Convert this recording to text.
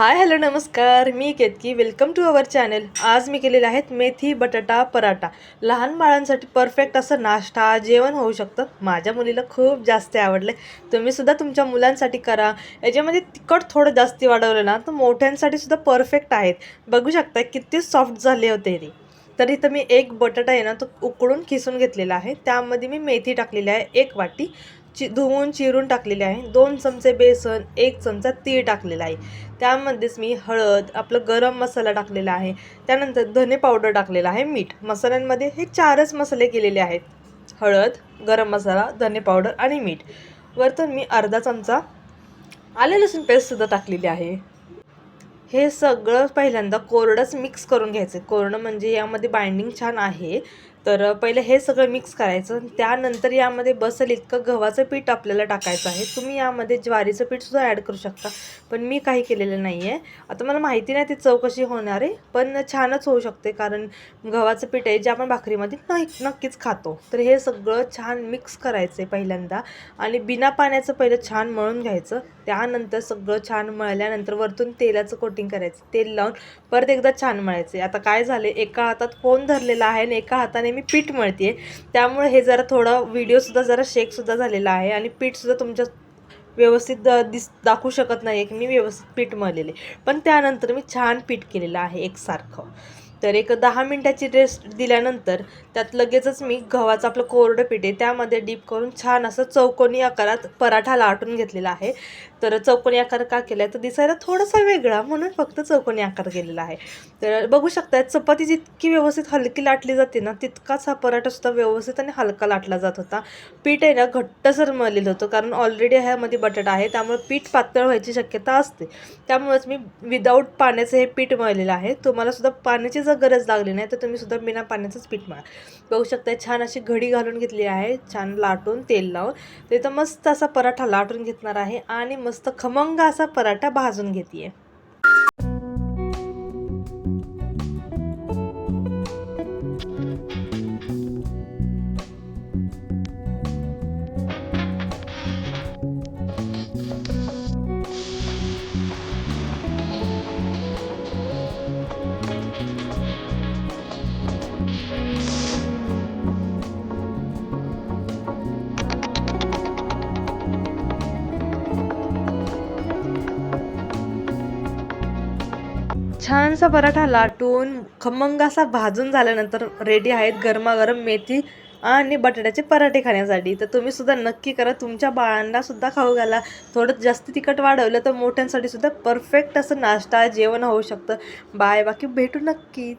हाय hello नमस्कार. मी Ketaki. Welcome to our channel आज मी केलेले आहेत मेथी बटाटा पराठा. लहान बाळांसाठी परफेक्ट असं नाश्ता जेवण होऊ शकतं. माझ्या मुलीला खूप जास्त आवडले तुम्हीसुद्धा तुमच्या मुलांसाठी करा. याच्यामध्ये तिखट थोडं जास्ती वाढवलं ना तर मोठ्यांसाठी सुद्धा परफेक्ट आहेत. बघू शकता किती सॉफ्ट झाले होते ते. तर इथं मी एक बटाटा आहे ना तो उकडून खिसून घेतलेला आहे. त्यामध्ये मी मेथी टाकलेली आहे एक वाटी. चि धुवून चिरून टाकलेले आहे. दोन चमचे बेसन एक चमचा तीळ टाकलेला आहे. त्यामध्येच मी हळद आपलं गरम मसाला टाकलेला आहे. त्यानंतर धने पावडर टाकलेला आहे मीठ. मसाल्यांमध्ये हे चारच मसाले केलेले आहेत. हळद गरम मसाला धने पावडर आणि मीठ. वरतून मी अर्धा चमचा आले लसूण पेस्टसुद्धा टाकलेली आहे. हे सगळं पहिल्यांदा कोरडंच मिक्स करून घ्यायचं. कोरडं म्हणजे यामध्ये बाइंडिंग छान आहे. तर पहिले हे सगळं मिक्स करायचं त्यानंतर यामध्ये बसेल इतकं गव्हाचं पीठ आपल्याला टाकायचं आहे. तुम्ही यामध्ये ज्वारीचं पीठसुद्धा ॲड करू शकता. पण मी काही केलेलं नाही आहे आता मला माहिती नाही ती चव कशी होणार आहे पण छानच होऊ शकते कारण गव्हाचं पीठ आहे जे आपण भाकरीमध्ये नाही नक्कीच खातो. तर हे सगळं छान मिक्स करायचं आहे पहिल्यांदा आणि बिना पाण्याचं पहिलं छान मळून घ्यायचं. त्यानंतर सगळं छान मळल्यानंतर वरतून तेलाचं कोटिंग करायचं. तेल लावून परत एकदा छान मळायचं आता काय झाले एका हातात फोन धरलेला आहे आणि एका हाताने मी पीठ मळते त्यामुळे हे जरा थोडं व्हिडिओसुद्धा जरा शेकसुद्धा झालेला आहे आणि पीठसुद्धा तुमच्या व्यवस्थित दिस दाखवू शकत नाही की मी व्यवस्थित पीठ मळलेले. पण त्यानंतर मी छान पीठ केलेलं आहे एकसारखं. तर एक दहा मिनटाची रेस्ट दिल्यानंतर त्यात लगेचच मी गव्हाचं आपलं कोरडं पीठ आहे त्यामध्ये डीप करून छान असं चौकोनी आकारात पराठा लाटून घेतलेला आहे. तर चौकोनी आकार का केला आहे तर दिसायला थोडासा वेगळा म्हणून फक्त चौकोनी आकार केलेला आहे. तर बघू शकता चपाती जितकी व्यवस्थित हलकी लाटली जाते ना तितकाच हा पराठासुद्धा व्यवस्थित आणि हलका लाटला जात होता. पीठ आहे ना घट्टसर मळलेलं होतं कारण ऑलरेडी ह्यामध्ये बटाटा आहे त्यामुळे पीठ पातळ व्हायची शक्यता असते. त्यामुळेच मी विदाऊट पाण्याचं हे पीठ मळलेलं आहे. तुम्हाला सुद्धा पाण्याची जर गरज लागली नाही तर तुम्ही सुद्धा बिना पाण्याचंच पीठ मळा बघू शकता छान अशी घडी घालून घेतली आहे छान लाटून तेल लावून. तिथं मस्त असा पराठा लाटून घेतणार आहे आणि मस्त खमंग असा पराठा भाजून घेते छानसा पराठा लाटून खमंग असा भाजून झाल्यानंतर रेडी आहेत गरमागरम मेथी आणि बटाट्याचे पराठे खाण्यासाठी. तर तुम्ही सुद्धा नक्की करा. तुमच्या बाळांना सुद्धा खाऊ घाला. थोडं जास्त तिखट वाढवलं तर मोठ्यांसाठी सुद्धा परफेक्ट असं नाश्ता जेवण होऊ शकतं. बाय. बाकी भेटू नक्की.